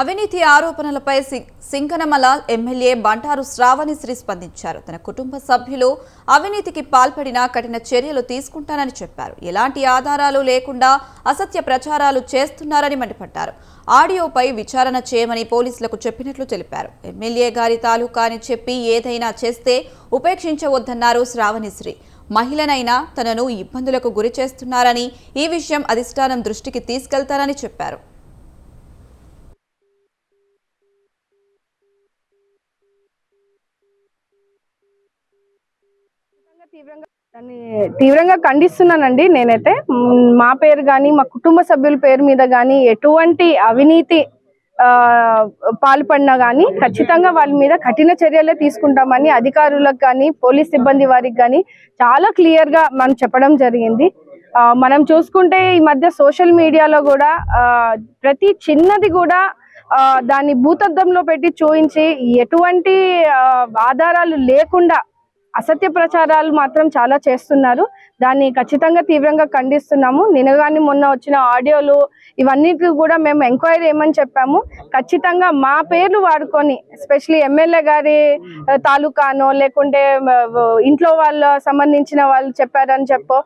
అవినీతి ఆరోపణలపై సింగనమల ఎమ్మెల్యే బంటారు శ్రావణిశ్రీ స్పందించారు. తన కుటుంబ సభ్యులు అవినీతికి పాల్పడిన కఠిన చర్యలు తీసుకుంటానని చెప్పారు. ఎలాంటి ఆధారాలు లేకుండా అసత్య ప్రచారాలు చేస్తున్నారని మండిపడ్డారు. ఆడియోపై విచారణ చేయమని పోలీసులకు చెప్పినట్లు తెలిపారు. ఎమ్మెల్యే గారి తాలూకా అని చెప్పి ఏదైనా చేస్తే ఉపేక్షించవద్దన్నారు శ్రావణిశ్రీ. మహిళనైనా తనను ఇబ్బందులకు గురి చేస్తున్నారని ఈ విషయం అధిష్టానం దృష్టికి తీసుకెళ్తారని చెప్పారు. తీవ్రంగా దాన్ని తీవ్రంగా ఖండిస్తున్నానండి నేనైతే. మా పేరు కానీ మా కుటుంబ సభ్యుల పేరు మీద కానీ ఎటువంటి అవినీతి పాల్పడినా కానీ ఖచ్చితంగా వాళ్ళ మీద కఠిన చర్యలే తీసుకుంటామని అధికారులకు కానీ పోలీస్ సిబ్బంది వారికి కానీ చాలా క్లియర్గా మనం చెప్పడం జరిగింది. మనం చూసుకుంటే ఈ మధ్య సోషల్ మీడియాలో కూడా ప్రతి చిన్నది కూడా దాన్ని భూతద్దంలో పెట్టి చూయించి ఎటువంటి ఆధారాలు లేకుండా అసత్య ప్రచారాలు మాత్రం చాలా చేస్తున్నారు. దాన్ని ఖచ్చితంగా తీవ్రంగా ఖండిస్తున్నాము. నిన్న మొన్న వచ్చిన ఆడియోలు ఇవన్నీ కూడా మేము ఎంక్వైరీ ఏమని చెప్పాము? ఖచ్చితంగా మా పేర్లు వాడుకొని ఎస్పెషలీ ఎమ్మెల్యే గారి తాలూకానో లేకుంటే ఇంట్లో వాళ్ళ సంబంధించిన వాళ్ళు చెప్పారని చెప్పో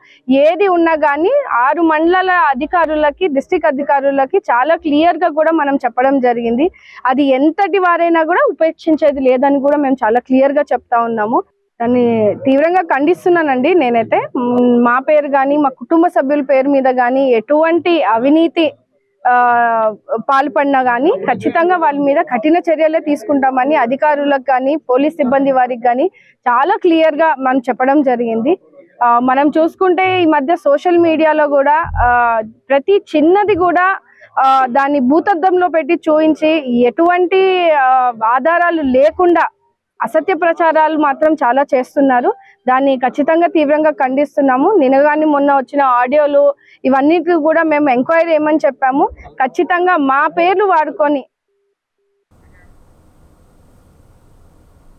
ఏది ఉన్నా కానీ ఆరు మండలాల అధికారులకి డిస్టిక్ అధికారులకి చాలా క్లియర్గా కూడా మనం చెప్పడం జరిగింది. అది ఎంతటి వారైనా కూడా ఉపేక్షించేది లేదని కూడా మేము చాలా క్లియర్గా చెప్తా ఉన్నాము. దాన్ని తీవ్రంగా ఖండిస్తున్నానండి నేనైతే. మా పేరు కానీ మా కుటుంబ సభ్యుల పేరు మీద కానీ ఎటువంటి అవినీతి పాల్పడినా కానీ ఖచ్చితంగా వాళ్ళ మీద కఠిన చర్యలే తీసుకుంటామని అధికారులకు కానీ పోలీస్ సిబ్బంది వారికి కానీ చాలా క్లియర్గా మనం చెప్పడం జరిగింది. మనం చూసుకుంటే ఈ మధ్య సోషల్ మీడియాలో కూడా ప్రతి చిన్నది కూడా దాన్ని భూతద్దంలో పెట్టి చూయించి ఎటువంటి ఆధారాలు లేకుండా అసత్య ప్రచారాలు మాత్రం చాలా చేస్తున్నారు. దాన్ని ఖచ్చితంగా తీవ్రంగా ఖండిస్తున్నాము. నినగాన్ని మొన్న వచ్చిన ఆడియోలు ఇవన్నీ కూడా మేము ఎంక్వైరీ ఏమని చెప్పాము? ఖచ్చితంగా మా పేర్లు వాడుకొని